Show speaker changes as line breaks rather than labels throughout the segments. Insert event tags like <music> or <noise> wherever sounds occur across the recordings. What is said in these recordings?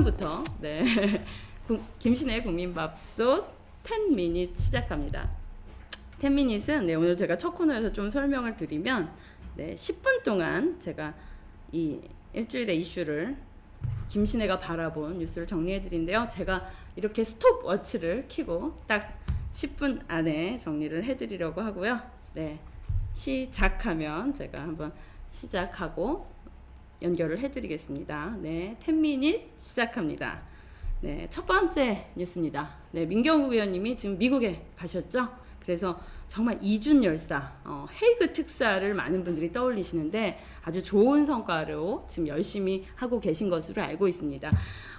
지금부터 네 <laughs> 구- 김신의 국민밥솥 10미닛 시작합니다. 10미닛은 네, 오늘 제가 첫 코너에서 좀 설명을 드리면 네, 10분 동안 제가 이 일주일의 이슈를 김신혜가 바라본 뉴스를 정리해 드린데요. 제가 이렇게 스톱워치를 켜고 딱 10분 안에 정리를 해 드리려고 하고요. 네. 시작하면 제가 한번 시작하고 연결을 해 드리겠습니다. 네. 10미닛 시작합니다. 네, 첫 번째 뉴스입니다. 네, 민경욱 의원님이 지금 미국에 가셨죠? 그래서 정말 이준 열사, 어, 헤이그 특사를 많은 분들이 떠올리시는데 아주 좋은 성과로 지금 열심히 하고 계신 것으로 알고 있습니다.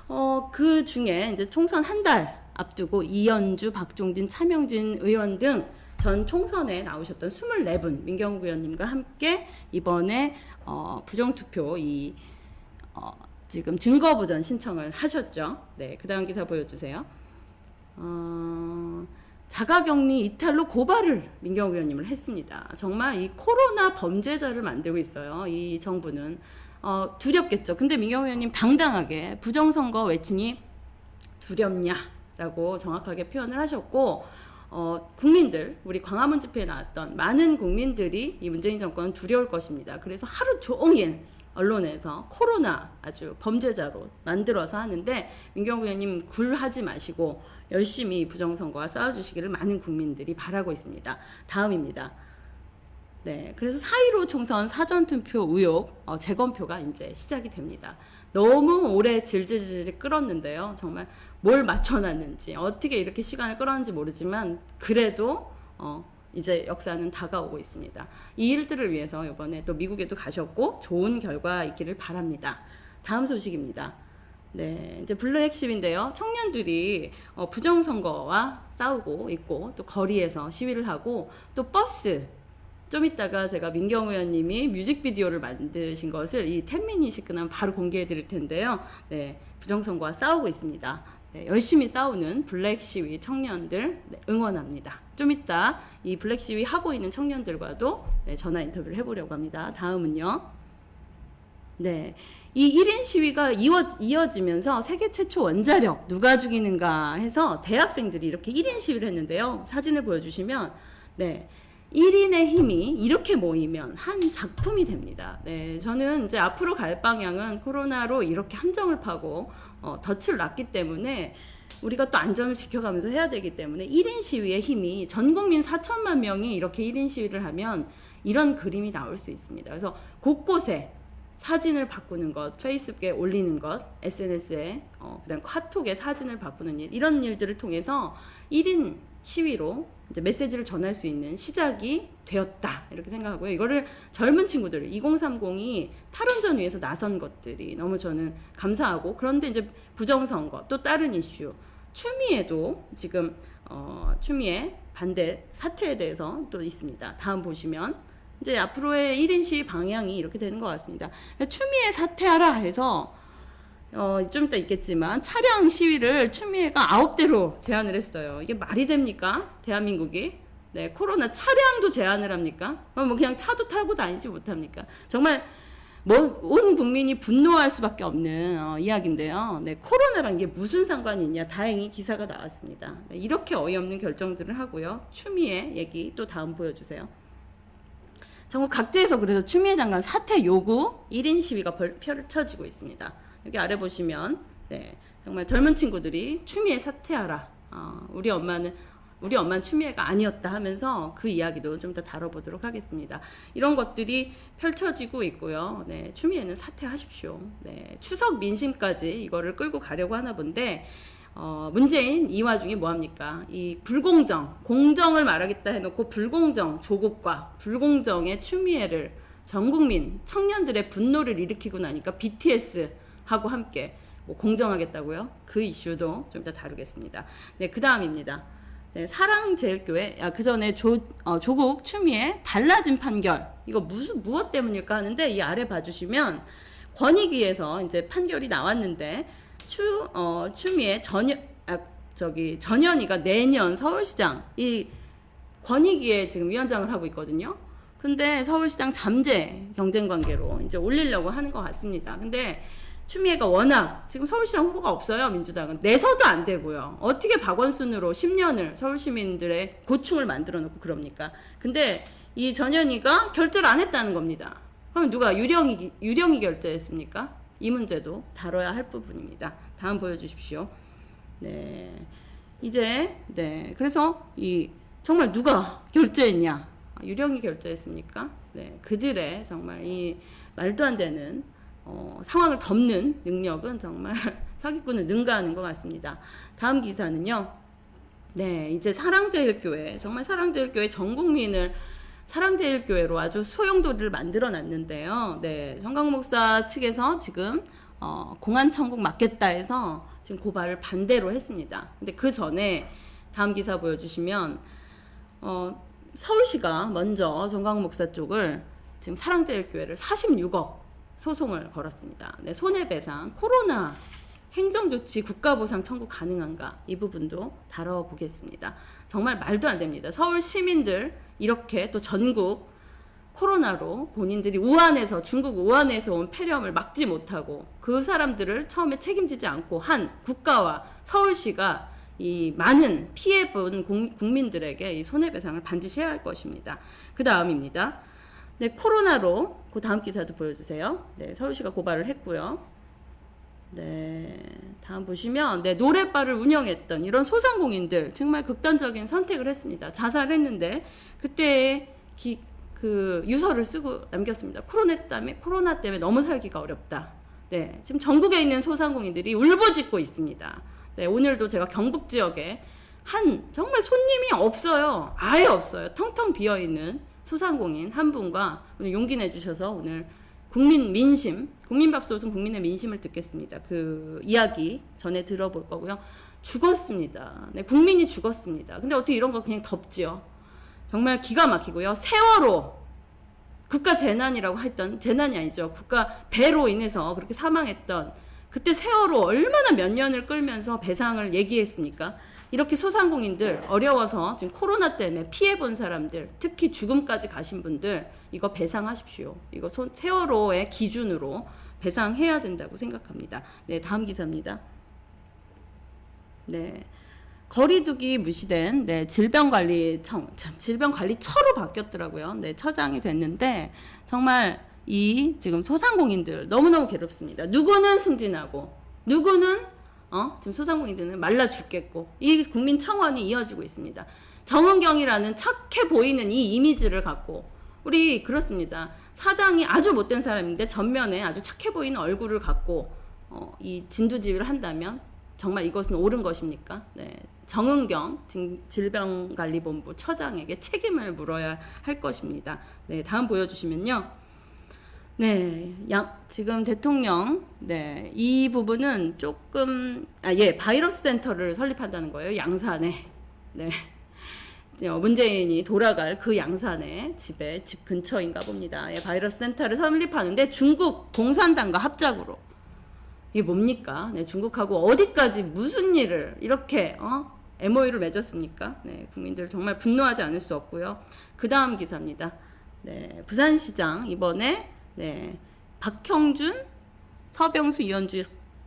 어, 그 중에 이제 총선 한 달 앞두고 이현주, 박종진, 차명진 의원 등 전 총선에 나오셨던 24분 민경욱 의원님과 함께 이번에 어, 부정투표 이 어, 지금 증거보전 신청을 하셨죠. 네, 그 다음 기사 보여주세요. 어, 자가격리 이탈로 고발을 민경욱 의원님을 했습니다. 정말 이 코로나 범죄자를 만들고 있어요. 이 정부는 어, 두렵겠죠. 근데 민경욱 의원님 당당하게 부정선거 외치니 두렵냐라고 정확하게 표현을 하셨고 어, 국민들 우리 광화문 집회에 나왔던 많은 국민들이 이 문재인 정권은 두려울 것입니다. 그래서 하루 종일 언론에서 코로나 아주 범죄자로 만들어서 하는데 민경구 의원님 굴하지 마시고 열심히 부정선거와 싸워주시기를 많은 국민들이 바라고 있습니다. 다음입니다. 네, 그래서 4.15 총선 사전투표 의혹 어, 재검표가 이제 시작이 됩니다. 너무 오래 질질질 끌었는데요. 정말 뭘 맞춰놨는지 어떻게 이렇게 시간을 끌었는지 모르지만 그래도 어, 이제 역사는 다가오고 있습니다. 이 일들을 위해서 이번에 또 미국에도 가셨고 좋은 결과 있기를 바랍니다. 다음 소식입니다. 네, 이제 블루 핵심인데요. 청년들이 어, 부정선거와 싸우고 있고 또 거리에서 시위를 하고 또 버스 좀 이따가 제가 민경 의원님이 뮤직비디오를 만드신 것을 이 끝나면 바로 공개해 드릴 텐데요. 네, 부정선거와 싸우고 있습니다. 네, 열심히 싸우는 블랙 시위 청년들 네, 응원합니다. 좀 이따 이 블랙 시위 하고 있는 청년들과도 네, 전화 인터뷰를 해보려고 합니다. 다음은요. 네. 이 1인 시위가 이어, 이어지면서 세계 최초 원자력 누가 죽이는가 해서 대학생들이 이렇게 1인 시위를 했는데요. 사진을 보여주시면, 네. 1인의 힘이 이렇게 모이면 한 작품이 됩니다. 네. 저는 이제 앞으로 갈 방향은 코로나로 이렇게 함정을 파고, 어, 덫을 놨기 때문에 우리가 또 안전을 지켜가면서 해야 되기 때문에 1인 시위의 힘이 전 국민 4천만 명이 이렇게 1인 시위를 하면 이런 그림이 나올 수 있습니다. 그래서 곳곳에 사진을 바꾸는 것, 페이스북에 올리는 것, SNS에 어, 그다음 카톡에 사진을 바꾸는 일 이런 일들을 통해서 1인 시위로 이제 메시지를 전할 수 있는 시작이 되었다 이렇게 생각하고요. 이거를 젊은 친구들 2030이 탈원전 위해서 나선 것들이 너무 저는 감사하고 그런데 이제 부정선거 또 다른 이슈 추미애도 지금 어, 추미애 반대 사퇴에 대해서 또 있습니다. 다음 보시면 이제 앞으로의 1인 시위 방향이 이렇게 되는 것 같습니다. 추미애 사퇴하라 해서 어, 좀 이따 있겠지만 차량 시위를 추미애가 아홉 대로 제한을 했어요. 이게 말이 됩니까? 대한민국이? 네, 코로나 차량도 제한을 합니까? 그럼 뭐 그냥 차도 타고 다니지 못합니까? 정말 뭐온 국민이 분노할 수밖에 없는 어, 이야기인데요. 네, 코로나랑 이게 무슨 상관이 있냐? 다행히 기사가 나왔습니다. 네, 이렇게 어이없는 결정들을 하고요. 추미애 얘기 또 다음 보여주세요. 정말 각지에서 그래서 추미애 장관 사퇴 요구 1인 시위가 벌- 펼쳐지고 있습니다. 여기 아래 보시면 네, 정말 젊은 친구들이 추미애 사퇴하라. 어, 우리 엄마는 우리 엄마는 추미애가 아니었다 하면서 그 이야기도 좀 더 다뤄보도록 하겠습니다. 이런 것들이 펼쳐지고 있고요. 네, 추미애는 사퇴하십시오. 네, 추석 민심까지 이거를 끌고 가려고 하나 본데 어, 문재인 이 와중에 뭐합니까? 이 불공정, 공정을 말하겠다 해놓고 불공정, 조국과 불공정의 추미애를 전 국민 청년들의 분노를 일으키고 나니까 BTS 하고 함께 뭐 공정하겠다고요? 그 이슈도 좀 이따 다루겠습니다. 네, 그 다음입니다. 네, 사랑제일교회, 아, 그 전에 조, 어, 조국 추미애 달라진 판결. 이거 무슨, 무엇 때문일까 하는데 이 아래 봐주시면 권익위에서 이제 판결이 나왔는데 추, 어, 추미애 전현, 아, 저기, 전현희가 내년 서울시장 이 권익위에 지금 위원장을 하고 있거든요. 근데 서울시장 잠재 경쟁 관계로 이제 올리려고 하는 것 같습니다. 근데 추미애가 워낙 지금 서울시장 후보가 없어요 민주당은. 내서도 안 되고요. 어떻게 박원순으로 10년을 서울 시민들의 고충을 만들어 놓고 그럽니까? 근데 이 전현희가 결제를 안 했다는 겁니다. 그럼 누가 유령이 유령이 결제했습니까? 이 문제도 다뤄야 할 부분입니다. 다음 보여주십시오. 네. 이제 네. 그래서 이 정말 누가 결제했냐? 아, 유령이 결제했습니까? 네. 그들의 정말 이 말도 안 되는 어, 상황을 덮는 능력은 정말 <laughs> 사기꾼을 능가하는 것 같습니다. 다음 기사는요. 네, 이제 사랑제일교회 정말 사랑제일교회 전 국민을 사랑제일교회로 아주 소용돌이를 만들어 놨는데요. 네, 정강 목사 측에서 지금 어, 공안 청구 맞겠다 해서 지금 고발을 반대로 했습니다. 근데 그 전에 다음 기사 보여주시면 어, 서울시가 먼저 정강 목사 쪽을 지금 사랑제일교회를 46억 소송을 걸었습니다. 네, 손해배상, 코로나 행정조치 국가보상 청구 가능한가 이 부분도 다뤄보겠습니다. 정말 말도 안 됩니다. 서울 시민들 이렇게 또 전국 코로나로 본인들이 우한에서 중국 우한에서 온 폐렴을 막지 못하고 그 사람들을 처음에 책임지지 않고 한 국가와 서울시가 이 많은 피해 본 공- 국민들에게 이 손해배상을 반드시 해야 할 것입니다. 그 다음입니다. 네, 코로나로 그 다음 기사도 보여주세요. 네, 서울시가 고발을 했고요. 네, 다음 보시면 네, 노래바를 운영했던 이런 소상공인들 정말 극단적인 선택을 했습니다. 자살했는데 그때 기, 그 유서를 쓰고 남겼습니다. 코로나 때문에 코로나 때문에 너무 살기가 어렵다. 네, 지금 전국에 있는 소상공인들이 울부짖고 있습니다. 네, 오늘도 제가 경북 지역에 한 정말 손님이 없어요. 아예 없어요. 텅텅 비어 있는 소상공인 한 분과 오늘 용기 내주셔서 오늘 국민 민심, 국민밥솥은 국민의 민심을 듣겠습니다. 그 이야기 전에 들어볼 거고요. 죽었습니다. 네, 국민이 죽었습니다. 근데 어떻게 이런 거 그냥 덮지요? 정말 기가 막히고요. 세월호 국가 재난이라고 했던 재난이 아니죠. 국가 배로 인해서 그렇게 사망했던 그때 세월호 얼마나 몇 년을 끌면서 배상을 얘기했습니까? 이렇게 소상공인들 어려워서 지금 코로나 때문에 피해 본 사람들 특히 죽음까지 가신 분들 이거 배상하십시오. 이거 손- 세월호의 기준으로 배상해야 된다고 생각합니다. 네, 다음 기사입니다. 네. 거리두기 무시된 네, 질병관리청 참 질병관리처로 바뀌었더라고요. 네, 처장이 됐는데 정말 이 지금 소상공인들 너무너무 괴롭습니다. 누구는 승진하고 누구는 어? 지금 소상공인들은 말라 죽겠고 이 국민 청원이 이어지고 있습니다. 정은경이라는 착해 보이는 이 이미지를 갖고 우리 그렇습니다. 사장이 아주 못된 사람인데 전면에 아주 착해 보이는 얼굴을 갖고 어, 이 진두지휘를 한다면 정말 이것은 옳은 것입니까? 네. 정은경 진- 질병관리본부 처장에게 책임을 물어야 할 것입니다. 네, 다음 보여주시면요. 네, 양, 지금 대통령, 네, 이 부분은 조금, 아, 예, 바이러스 센터를 설립한다는 거예요. 양산에. 네. 문재인이 돌아갈 그 양산의 집에 집 근처인가 봅니다. 예, 바이러스 센터를 설립하는데 중국 공산당과 합작으로 이게 뭡니까? 네, 중국하고 어디까지 무슨 일을 이렇게 어? MOU를 맺었습니까? 네, 국민들 정말 분노하지 않을 수 없고요. 그 다음 기사입니다. 네, 부산시장 이번에 네, 박형준, 서병수, 이현주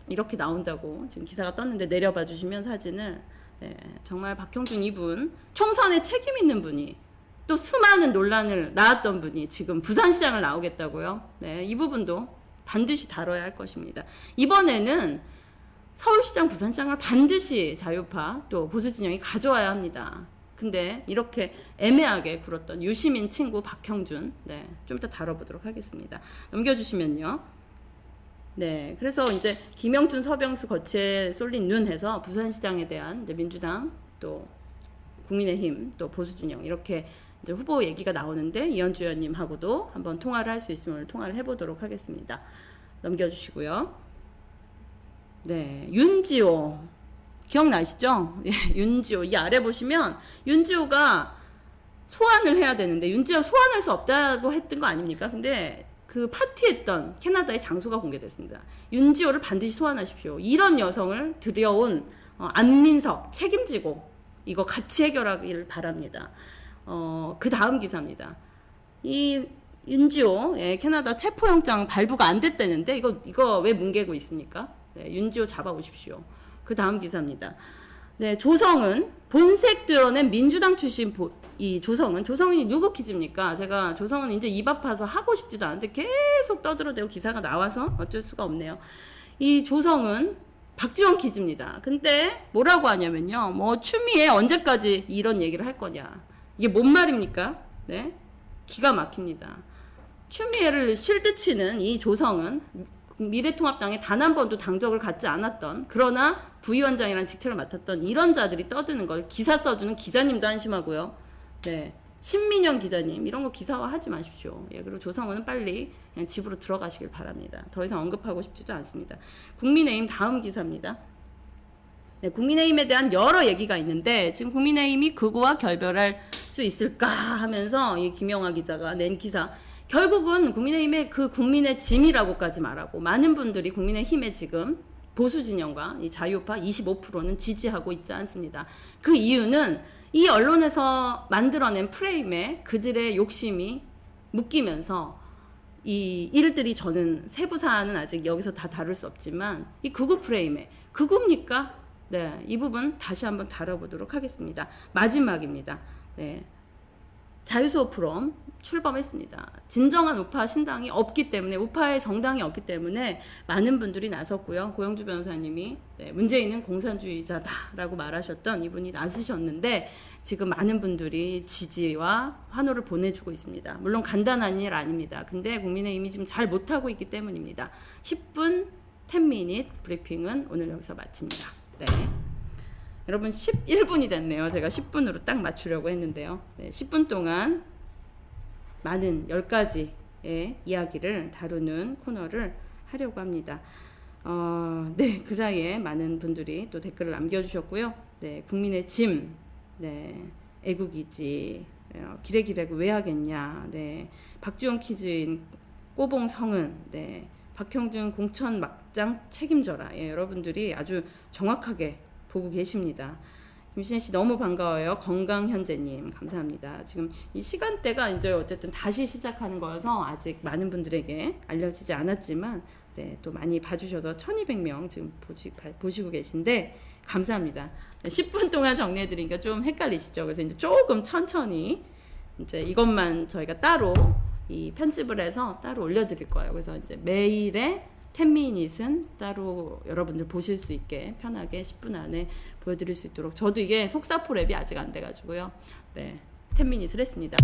이렇게 나온다고 지금 기사가 떴는데 내려봐 주시면 사진을 네, 정말 박형준 이분 총선에 책임 있는 분이 또 수많은 논란을 낳았던 분이 지금 부산시장을 나오겠다고요. 네, 이 부분도 반드시 다뤄야 할 것입니다. 이번에는 서울시장, 부산시장을 반드시 자유파 또 보수 진영이 가져와야 합니다. 근데 이렇게 애매하게 굴었던 유시민 친구 박형준, 네, 좀 이따 다뤄보도록 하겠습니다. 넘겨주시면요. 네, 그래서 이제 김영준, 서병수 거치에 쏠린 눈 해서 부산시장에 대한 민주당 또 국민의힘 또 보수 진영 이렇게 이제 후보 얘기가 나오는데 이현주 의원님하고도 한번 통화를 할 수 있으면 오늘 통화를 해보도록 하겠습니다. 넘겨주시고요. 네, 윤지호 기억나시죠? 예, 윤지호 이 아래 보시면 윤지호가 소환을 해야 되는데 윤지호 소환할 수 없다고 했던 거 아닙니까? 근데 그 파티했던 캐나다의 장소가 공개됐습니다. 윤지호를 반드시 소환하십시오. 이런 여성을 들여온 어, 안민석 책임지고 이거 같이 해결하기를 바랍니다. 어, 그 다음 기사입니다. 이 윤지호 예, 캐나다 체포영장 발부가 안 됐다는데 이거 이거 왜 뭉개고 있습니까? 네, 윤지호 잡아오십시오. 그 다음 기사입니다. 네, 조성은 본색 드러낸 민주당 출신 보, 이 조성은 조성은이 누구 퀴즈입니까? 제가 조성은 이제 입 아파서 하고 싶지도 않은데 계속 떠들어대고 기사가 나와서 어쩔 수가 없네요. 이 조성은 박지원 퀴즈입니다. 근데 뭐라고 하냐면요. 뭐 추미애 언제까지 이런 얘기를 할 거냐. 이게 뭔 말입니까? 네. 기가 막힙니다. 추미애를 실드 치는 이 조성은 미래통합당에 단 한 번도 당적을 갖지 않았던 그러나 부위원장이라는 직책을 맡았던 이런 자들이 떠드는 걸 기사 써주는 기자님도 한심하고요. 네. 신민영 기자님 이런 거 기사화하지 마십시오. 예, 그리고 조성은 빨리 그냥 집으로 들어가시길 바랍니다. 더 이상 언급하고 싶지도 않습니다. 국민의힘 다음 기사입니다. 네, 국민의힘에 대한 여러 얘기가 있는데 지금 국민의힘이 그거와 결별할 수 있을까 하면서 이 김영하 기자가 낸 기사 결국은 국민의힘의 그 국민의 짐이라고까지 말하고 많은 분들이 국민의힘에 지금 보수 진영과 이 자유파 25%는 지지하고 있지 않습니다. 그 이유는 이 언론에서 만들어낸 프레임에 그들의 욕심이 묶이면서 이 일들이 저는 세부 사안은 아직 여기서 다 다룰 수 없지만 이 극우 프레임에 극우입니까? 네, 이 부분 다시 한번 다뤄보도록 하겠습니다. 마지막입니다. 네. 자유수호 프롬 출범했습니다. 진정한 우파 신당이 없기 때문에 우파의 정당이 없기 때문에 많은 분들이 나섰고요. 고영주 변호사님이 네, 문재인은 공산주의자다라고 말하셨던 이분이 나서셨는데 지금 많은 분들이 지지와 환호를 보내주고 있습니다. 물론 간단한 일 아닙니다. 근데 국민의힘이 지금 잘 못하고 있기 때문입니다. 10분 10미닛 브리핑은 오늘 여기서 마칩니다. 네. 여러분 11분이 됐네요. 제가 10분으로 딱 맞추려고 했는데요. 네, 10분 동안 많은 10가지의 이야기를 다루는 코너를 하려고 합니다. 어, 네, 그 사이에 많은 분들이 또 댓글을 남겨주셨고요. 네, 국민의 짐, 네, 애국이지, 어, 기레기레 왜 하겠냐, 네, 박지원 퀴즈인 꼬봉 성은, 네, 박형준 공천 막장 책임져라. 예, 여러분들이 아주 정확하게 보고 계십니다. 김신혜 씨 너무 반가워요. 건강 현재님 감사합니다. 지금 이 시간대가 이제 어쨌든 다시 시작하는 거여서 아직 많은 분들에게 알려지지 않았지만 네, 또 많이 봐주셔서 1,200명 지금 보시, 보시고 계신데 감사합니다. 10분 동안 정리해드리니까 좀 헷갈리시죠? 그래서 이제 조금 천천히 이제 이것만 저희가 따로 이 편집을 해서 따로 올려드릴 거예요. 그래서 이제 매일의 10미닛은 따로 여러분들 보실 수 있게 편하게 10분 안에 보여드릴 수 있도록 저도 이게 속사포 랩이 아직 안 돼가지고요. 네, 10미닛을 했습니다.